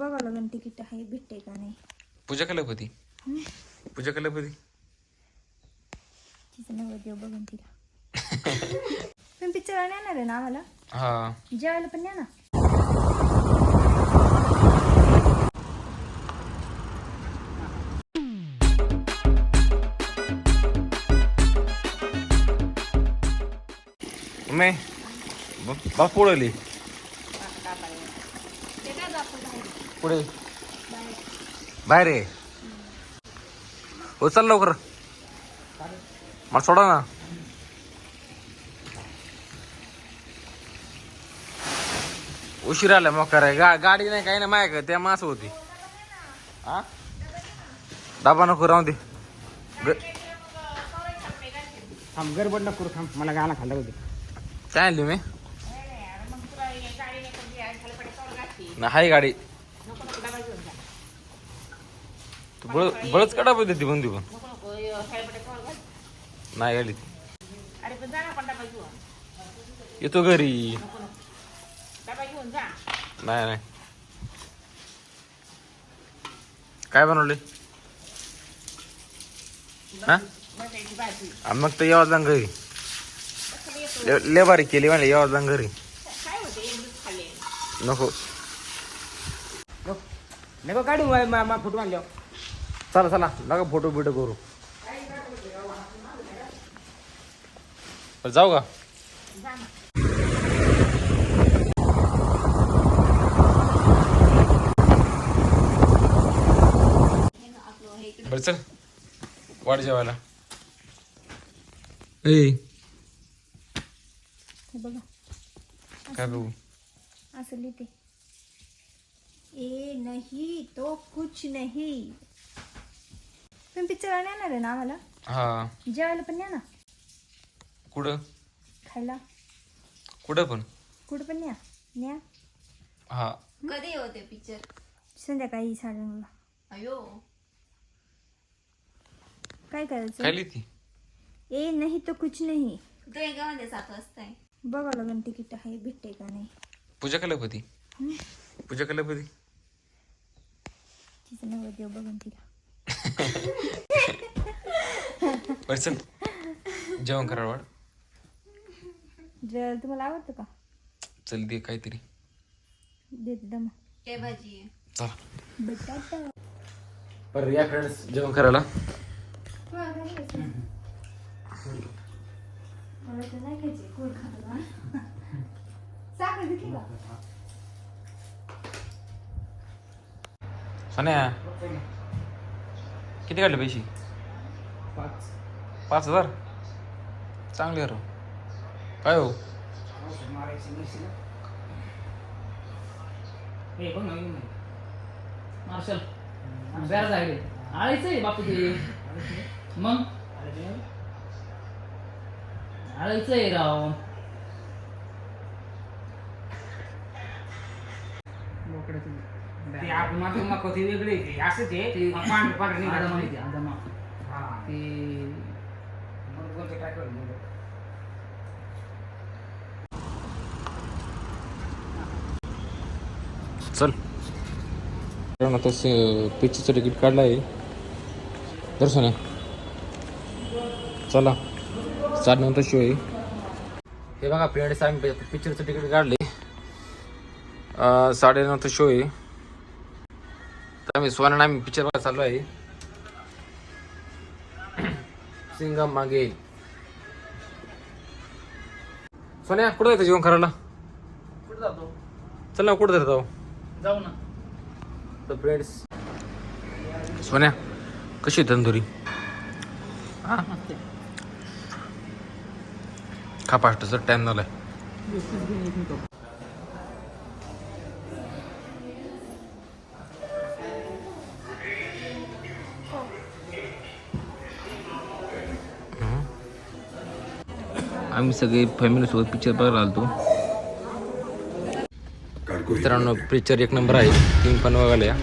बघा लागेल तिकीट आहे भेटते का नाही. पूजा कलापती? पूजा कलापती? तिचं नवं देव बघून तिला. पण येणार आहे ना आम्हाला? हा. जेवायला पण न्या ना बाप पुढे पुढे. बाहेर. आहे हो चल लवकर. मला सोडा ना. उशीर आला मग कराय गा गाडी नाही काही नाही. माय त्या मास होती. हा? डाबा नको राहून दे. ग- थांब गडबड नको करू थांब. मला गाणं खाल्लं होते. काय आणली मी? ना हाय गाडी. तू बळ बळच काढा पाहिजे ती बंदी. पण नाही गाडी अरे पण जा ना पण डबा घेऊन येतो घरी. डबा घेऊन जा नाही नाही. काय बनवले हा? मग तर यावं जांग घरी. ले- ले बारीक केली म्हणले यावं जाण घरी. नको. नको काढू मा- मा- चला चला नका फोटो बिटो करू. बरं, जाऊ का? बरं चल. वाढ जेवायला. ए. हे बघा. काय बघू? असं लिहिते. ए नाही तो कुछ नाही. पण पिक्चर येणार आहे ना आम्हाला. हा. जेवायला पण न्या ना कुठं? खायला. कुठं पण. कुठं पण न्या. न्या. हा. कधी होते पिक्चर संध्याकाळी साडेनऊला. अयो. काय करायचं? काय लिहिती ए नाही तो कुछ नाही. तो एकामध्ये सात वाजता आहे. बघा लागेल तिकीट आहे भेटते का नाही. पूजा कलापती? पूजा कलापती. तिचं नवं देव बघून तिला. बरं चल जेवण करा वाढ. जर तुम्हाला आवडतं का? चल दे काहीतरी. देते दमा. काय भाजी? आहे चला. बटाटा. बरं या फ्रेंड्स जेवण करायला. साखर घेतली का सोन्या. किती काढले पैसे? पाच. पाच हजार? चांगले रो. काय हो? औषध मारायची नसेल ना. हे बघ ना, येऊन नाही. मार्शल बेर जायले आळायचंय बापू ते मग? ते आळायचंय राव. हा? चल। आता पिक्चरचं तिकीट काढलं आहे. दर्शन आहे. चला. साडेनंतर शो आहे. हे बघा फ्रेंड्स आम्ही पिक्चरचं तिकीट काढले साडेनंतर शो आहे. तर आम्ही सोन्यानं आम्ही पिक्चर बघायला चालू आहे. सिंगम मागे. सोन्या कुठं जायचं जेवण करायला? कुठं जातो? चल ना कुठं जातो जाऊ. ना. तर फ्रेंड्स सोन्या कशी तंदुरी? हा. खा पाष्टाचा टाइम झालाय. आम्ही सगळे फॅमिलीसोबत पिक्चर बघायला आलतो. मित्रांनो पिक्चर एक नंबर आहे. तीन पण बघायला या.